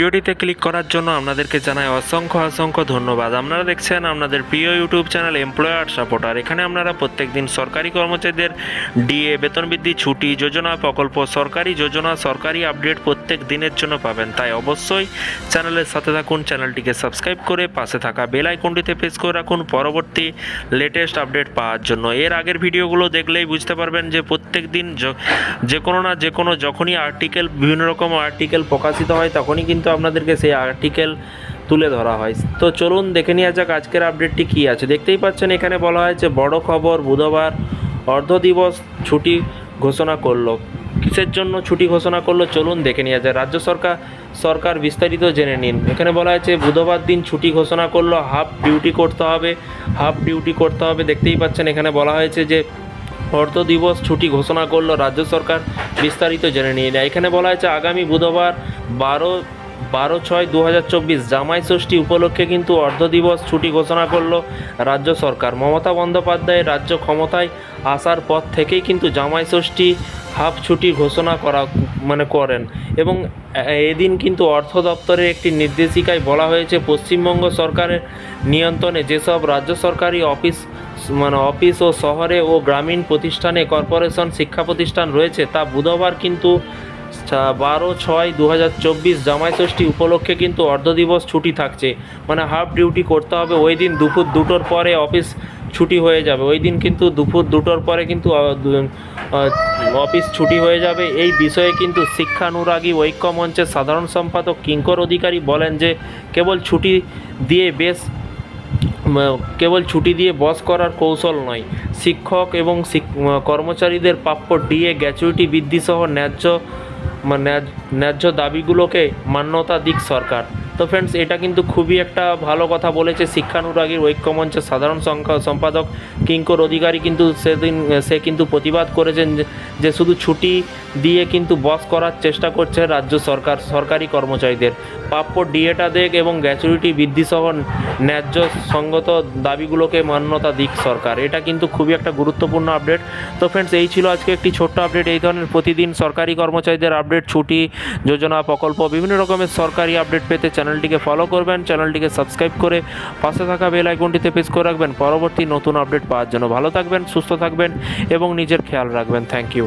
ভিডিওটিতে ক্লিক করার জন্য আপনাদেরকে জানাই অসংখ্য অসংখ্য ধন্যবাদ। আপনারা দেখছেন আপনাদের প্রিয় ইউটিউব চ্যানেল এমপ্লয়ার সাপোর্টার এখানে আপনারা প্রত্যেকদিন সরকারি কর্মচারীদের ডিএ বেতন বৃদ্ধি ছুটি, যোজনা প্রকল্প, সরকারি যোজনা, সরকারি আপডেট প্রত্যেক দিনের জন্য পাবেন। তাই অবশ্যই চ্যানেলের সাথে থাকুন, চ্যানেলটিকে সাবস্ক্রাইব করে পাশে থাকা বেল আইকনটিতে প্রেস করে রাখুন পরবর্তী লেটেস্ট আপডেট পাওয়ার জন্য। এর আগের ভিডিওগুলো দেখলেই বুঝতে পারবেন যে প্রত্যেক দিন যে কোনো না যে কোনো যখনই আর্টিকেল বিভিন্ন রকম আর্টিকেল প্রকাশিত হয়, তখনই কিন্তু আপনাদেরকে সেই আর্টিকেল তুলে ধরা হয়। তো চলুন দেখে নেওয়া যাক আজকের আপডেটটি কী আছে। দেখতেই পাচ্ছেন, এখানে বলা হয়েছে, বড় খবর, বুধবার অর্ধ দিবস ছুটি ঘোষণা করল। কিসের জন্য ছুটি ঘোষণা করল? চলুন দেখে নেওয়া যায় রাজ্য সরকার সরকার বিস্তারিত জেনে নিন। এখানে বলা হয়েছে, বুধবার দিন ছুটি ঘোষণা করল হাফ ডিউটি করতে হবে হাফ ডিউটি করতে হবে। দেখতেই পাচ্ছেন, এখানে বলা হয়েছে যে, অর্ধ দিবস ছুটি ঘোষণা করল রাজ্য সরকার। বিস্তারিত জেনে নিয়ে এখানে বলা হয়েছে, আগামী বুধবার বারো বারো ছয় দু জামাই ষষ্ঠী উপলক্ষে কিন্তু অর্ধ দিবস ছুটি ঘোষণা করল রাজ্য সরকার। মমতা বন্দ্যোপাধ্যায় রাজ্য ক্ষমতায় আসার পর থেকেই কিন্তু জামাই ষষ্ঠী হাফ ছুটি ঘোষণা করা মানে করেন এবং এদিন কিন্তু অর্থ দপ্তরের একটি নির্দেশিকায় বলা হয়েছে, পশ্চিমবঙ্গ সরকারের নিয়ন্ত্রণে যেসব রাজ্য সরকারি অফিস মানে অফিস ও শহরে ও গ্রামীণ প্রতিষ্ঠানে কর্পোরেশন শিক্ষা প্রতিষ্ঠান রয়েছে, তা বুধবার কিন্তু বারো ছয় দু হাজার চব্বিশ জামাই ষষ্ঠী উপলক্ষে কিন্তু অর্ধ দিবস ছুটি থাকছে। মানে হাফ ডিউটি করতে হবে, ওই দিন দুপুর দুটোর পরে অফিস ছুটি হয়ে যাবে। ওই দিন কিন্তু দুপুর দুটোর পরে কিন্তু অফিস ছুটি হয়ে যাবে। এই বিষয়ে কিন্তু শিক্ষানুরাগী ঐক্য মঞ্চের সাধারণ সম্পাদক কিঙ্কর অধিকারী বলেন যে, কেবল ছুটি দিয়ে বেশ কেবল ছুটি দিয়ে বস করার কৌশল নয়। শিক্ষক এবং কর্মচারীদের প্রাপ্য ডিএ গ্র্যাচুইটি বৃদ্ধি সহ ন্যায্য ন্যায- ন্যায্য দাবিগুলোকে মান্যতা দিক সরকার। তো ফ্রেন্ডস এটা কিন্তু খুবই একটা ভালো কথা বলেছে শিক্ষানুরাগীর ঐক্যমঞ্চের সাধারণ সম্পাদক কিঙ্কর অধিকারী কিন্তু সেদিন, সে কিন্তু প্রতিবাদ করেছেন যে- শুধু ছুটি দিয়ে কিন্তু বস করার চেষ্টা করছে রাজ্য সরকার, সরকারি কর্মচারীদের। প্রাপ্য ডিএটা দেখ এবং গ্র্যাচুইটি বৃদ্ধি সহ ন্যায্য সঙ্গত দাবিগুলোকে মান্যতা দিক সরকার। এটা কিন্তু খুবই একটা গুরুত্বপূর্ণ আপডেট তো ফ্রেন্ডস এই ছিল আজকে একটি ছোট্ট আপডেট এই ধরনের প্রতিদিন সরকারি কর্মচারীদের আপডেট ছুটি, যোজনা, প্রকল্প, বিভিন্ন রকমের সরকারি আপডেট পেতে চ্যানেলটিকে ফলো করবেন, চ্যানেলটিকে সাবস্ক্রাইব করে পাশে থাকা বেল আইকনটিতে প্রেস করে রাখবেন। পরবর্তী নতুন আপডেট পাওয়ার জন্য ভালো থাকবেন, সুস্থ থাকবেন এবং নিজের খেয়াল রাখবেন। Thank you